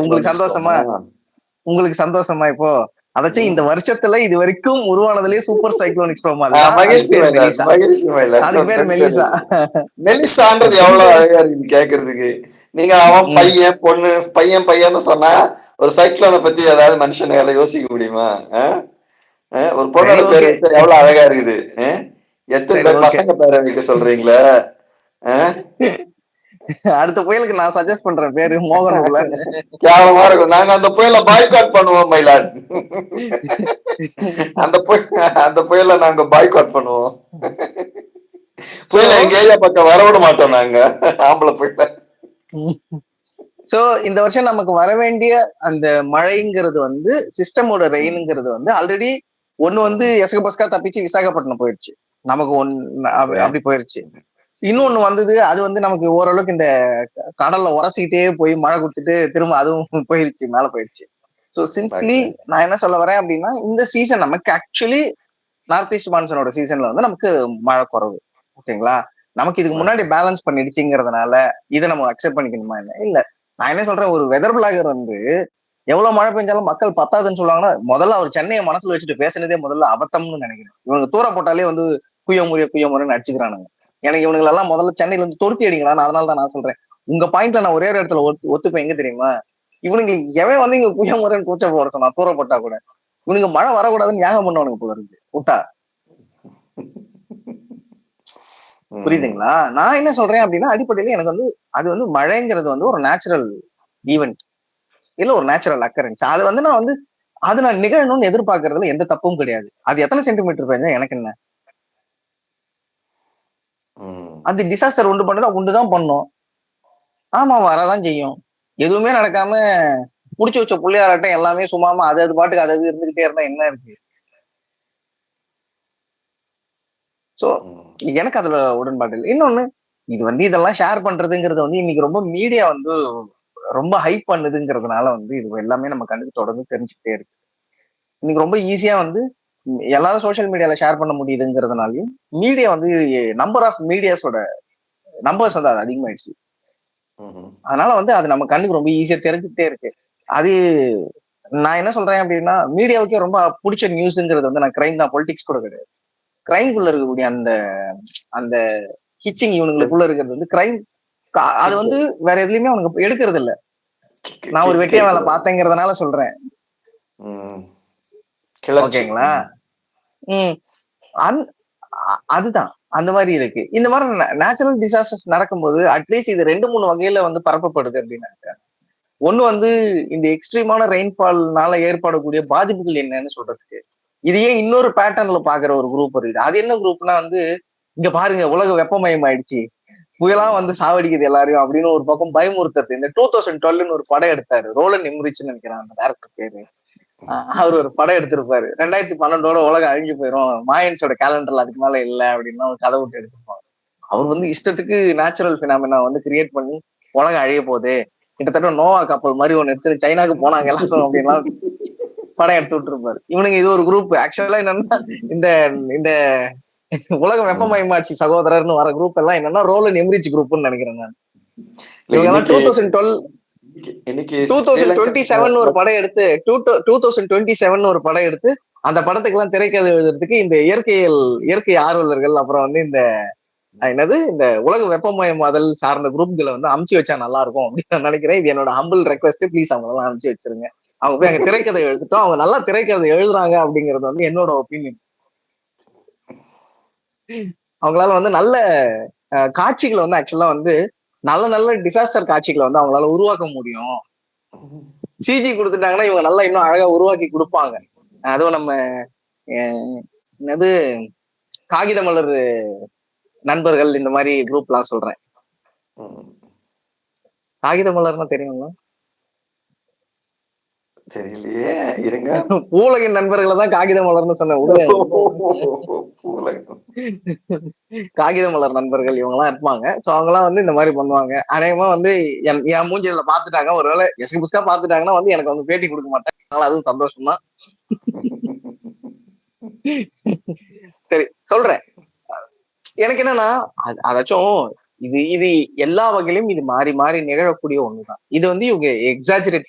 உங்களுக்கு சந்தோஷமா? உங்களுக்கு சந்தோஷமா இப்போ? அதாச்சும் இந்த வருஷத்துல இது வரைக்கும் உருவானதுலயே சூப்பர் சைக்ளோனிக் மகிழ்ச்சி அதுக்கு பேர் மெலிசா? மெலிசான்றது எவ்வளவு அழகா இருக்குது கேக்குறதுக்கு. நீங்க அவன் பையன் பொண்ணு பையன் பையன்னு சொன்னா ஒரு சைக்ளோனை பத்தி ஏதாவது மனுஷனால யோசிக்க முடியுமா? ஒரு பொண்ணோட பேர் எவ்வளவு அழகா இருக்குது? எத்தனை பசங்க பேரை வைக்க சொல்றீங்களே? அடுத்த புயலுக்கு நான் சஜஸ்ட் பண்றேன் பேரு மோகன் கேவலமா இருக்கும். நாங்க அந்த புயல பாய்காட் பண்ணுவோம் மயிலாட் அந்த புயல் அந்த புயல நாங்க பாய்காட் பண்ணுவோம். புயல எங்க ஏரியா பக்கம் வர விட மாட்டோம் நாங்க ஆம்பளை புயல. சோ இந்த வருஷம் நமக்கு வர வேண்டிய அந்த மழைங்கிறது வந்து சிஸ்டமோட ரெயினுங்கிறது வந்து ஆல்ரெடி ஒண்ணு வந்து எசக பஸ்கா தப்பிச்சு விசாகப்பட்டினம் போயிடுச்சு நமக்கு ஒன் அப்படி போயிருச்சு. இன்னொன்னு வந்தது அது வந்து நமக்கு ஓரளவுக்கு இந்த கடல்ல உரசிக்கிட்டே போய் மழை கொடுத்துட்டு திரும்ப அதுவும் போயிருச்சு மேல போயிருச்சு. ஸோ சிம்பிளி நான் என்ன சொல்ல வரேன் அப்படின்னா இந்த சீசன் நமக்கு ஆக்சுவலி நார்த் ஈஸ்ட் மான்சனோட சீசன்ல வந்து நமக்கு மழை குறவு. ஓகேங்களா நமக்கு இதுக்கு முன்னாடி பேலன்ஸ் பண்ணிடுச்சுங்கிறதுனால இதை நம்ம அக்செப்ட் பண்ணிக்கணுமா என்ன? இல்ல. நான் என்ன சொல்றேன் ஒரு வெதர் பிளாகர் வந்து எவ்வளவு மழை பெஞ்சாலும் மக்கள் பத்தாதுன்னு சொல்லுவாங்கன்னா முதல்ல அவர் சென்னையை மனசுல வச்சுட்டு பேசினதே முதல்ல அபத்தம்னு நினைக்கிறேன். இவங்க தூர போட்டாலே வந்து குய்ய முறைய குய்ய முறைன்னு அடிச்சுக்கிறானுங்க. எனக்கு இவனுங்க எல்லாம் முதல்ல சென்னையில இருந்து தொருத்தி அடிங்களான்னு அதனால தான் நான் சொல்றேன். உங்க பாயிண்ட்ல நான் ஒரே இடத்துல ஒத்துப்பேன். எங்க தெரியுமா? இவனுங்க எவன் வந்து இங்க குய்ய முறைன்னு கூச்ச போட சொன்னா தூரப்பட்டா கூட. இவனுங்க மழை வரக்கூடாதுன்னு ஞாபகம் பண்ணுவானுங்க போல இருக்கு. விட்டா புரியுதுங்களா? நான் என்ன சொல்றேன் அப்படின்னா அடிப்படையில எனக்கு வந்து அது வந்து மழைங்கிறது வந்து ஒரு நேச்சுரல் ஈவெண்ட் இல்ல ஒரு நேச்சுரல் அக்கரன்ஸ் அது வந்து நான் வந்து அது நான் நிகழணும்னு எதிர்பார்க்கறதுல எந்த தப்பும் கிடையாது. அது எத்தனை சென்டிமீட்டர் பெஞ்சா எனக்கு என்ன? அந்த டிசாஸ்டர் உண்டு பண்ணதா உண்டுதான் பண்ணும். ஆமா வரதான் செய்யும். எதுவுமே நடக்காம புடிச்சு வச்ச பிள்ளையாராட்டம் எல்லாமே சும்மாம அது அது பாட்டுக்கு அது அது இருந்துகிட்டே இருந்தா என்ன இருக்கு? சோ எனக்கு அதுல உடன்பாடு இல்லை. இன்னொன்னு இது வந்து இதெல்லாம் ஷேர் பண்றதுங்கிறது வந்து இன்னைக்கு ரொம்ப மீடியா வந்து ரொம்ப ஹைப் பண்ணுதுங்கிறதுனால வந்து இது எல்லாமே நம்ம கண்ணுக்கு தொடர்ந்து தெரிஞ்சுக்கிட்டே இருக்கு. இன்னைக்கு ரொம்ப ஈஸியா வந்து எல்லாரும் சோசியல் மீடியால ஷேர் பண்ண முடியுதுங்கிறதுனாலையும் மீடியா வந்து நம்பர் ஆஃப் மீடியாஸோட நம்பர்ஸ் வந்து அது அதிகமாயிடுச்சு. அதனால வந்து அது நம்ம கண்ணுக்கு ரொம்ப ஈஸியா தெரிஞ்சுக்கிட்டே இருக்கு. அது நான் என்ன சொல்றேன் அப்படின்னா மீடியாவுக்கே ரொம்ப பிடிச்ச நியூஸ்ங்கிறது வந்து நான் கிரைம் தான் பொலிட்டிக்ஸ் கூட கிடையாது. கிரைம்குள்ள இருக்கக்கூடிய அந்த அந்த ஹிச்சிங் இவனுங்களுக்குள்ள இருக்கிறது வந்து கிரைம் அது வந்து வேற எதுலயுமே அவனுக்கு எடுக்கிறது இல்ல நான் ஒரு வெட்டிய வேலை பார்த்தேங்கிறதுனால சொல்றேன். ஓகேங்களா? உம் அதுதான். அந்த மாதிரி இருக்கு. இந்த மாதிரி நேச்சுரல் டிசாஸ்டர்ஸ் நடக்கும்போது அட்லீஸ்ட் இது ரெண்டு மூணு வகையில வந்து பரப்பப்படுது அப்படின்னு ஒண்ணு வந்து இந்த எக்ஸ்ட்ரீமான ரெயின்ஃபால்னால ஏற்படக்கூடிய பாதிப்புகள் என்னன்னு சொல்றதுக்கு. இதையே இன்னொரு பேட்டர்ன்ல பாக்குற ஒரு குரூப் இருக்குது அது என்ன குரூப்னா வந்து இங்க பாருங்க உலக வெப்பமயம் ஆயிடுச்சு புயலா வந்து சாவடிக்குது எல்லாரையும் அப்படின்னு ஒரு பக்கம் பயமுறுத்துறது. இந்த டூ தௌசண்ட் டுவெல்னு ஒரு படம் எடுத்தாரு. ரோலன் நிம்ரிச்சுன்னு நினைக்கிறேன் அந்த டேரக்டர் பேரு. அவர் ஒரு படம் எடுத்திருப்பாரு. ரெண்டாயிரத்தி பன்னெண்டோட உலகம் அழிஞ்சு போயிரும். மாயன்ஸோட கேலண்டர்ல அதுக்கு மேல இல்ல அப்படின்னா ஒரு கதை விட்டு எடுத்திருப்பாங்க அவர் வந்து இஷ்டத்துக்கு நேச்சுரல் பினாமினா வந்து கிரியேட் பண்ணி உலகம் அழிய போகுது. கிட்டத்தட்ட நோவா கப்பல் மாதிரி ஒன்னு எடுத்து சைனாக்கு போனாங்க எல்லாரும் அப்படின்லாம் படம் எடுத்து விட்டுருப்பாரு. இவனுங்க இது ஒரு குரூப் ஆக்சுவலா என்னன்னா இந்த இந்த உலக வெப்பமயமாட்சி சகோதரர்னு வர குரூப் எல்லாம் என்னன்னா ரோலன் எம்ரிச் குரூப்னு நினைக்கிறேன் நான். Two thousand twelve two thousand twenty seven ஒரு படம் எடுத்து two two thousand twenty seven ஒரு படம் எடுத்து அந்த படத்துக்கு எல்லாம் திரைக்கதை எழுதுறதுக்கு இந்த இயற்கையல் இயற்கை ஆர்வலர்கள் அப்புறம் வந்து இந்த என்னது இந்த உலக வெப்பமயமாதல் சார்ந்த குரூப்களை வந்து அமுச்சு வச்சா நல்லா இருக்கும் அப்படின்னு நான் நினைக்கிறேன். இது என்னோட ஹம்பிள் ரெக்வஸ்ட் ப்ளீஸ் அவங்க எல்லாம் அமுச்சு வச்சிருங்க. அவங்க போய் அங்க திரைக்கதை எழுதிட்டோம். அவங்க நல்லா திரைக்கதை எழுதுறாங்க அப்படிங்கிறது வந்து என்னோட ஒப்பீனியன் அவங்களால வந்து நல்ல காட்சிகளை வந்து ஆக்சுவலா வந்து நல்ல நல்ல டிசாஸ்டர் காட்சிகளை வந்து அவங்களால உருவாக்க முடியும். சிஜி கொடுத்துட்டாங்கன்னா இவங்க நல்லா இன்னும் அழகா உருவாக்கி கொடுப்பாங்க. அதுவும் நம்ம என்னது காகித மலர் நண்பர்கள் இந்த மாதிரி குரூப் எல்லாம் சொல்றேன். காகித மலர்னா தெரியுங்களா? தெரியலையே இருங்க. பூலகின் நண்பர்களை தான் காகித மலர்னு சொன்னேன் காகித மலர் நண்பர்கள் இவங்க எல்லாம் இருப்பாங்க. சோ அவங்க எல்லாம் வந்து இந்த மாதிரி பண்ணுவாங்க. அநேகமா வந்து என் மூஞ்சில பாத்துட்டாங்க ஒருவேளை எஸ்கு புஸ்கா பாத்துட்டாங்கன்னா வந்து எனக்கு வந்து பேட்டி கொடுக்க மாட்டேன். அதனால அதுவும் சந்தோஷம் தான் சரி சொல்றேன். எனக்கு என்னன்னா அதாச்சும் இது இது எல்லா வகையிலும் இது மாறி மாறி நிகழக்கூடிய ஒண்ணுதான். இது வந்து இவங்க எக்ஸாஜரேட்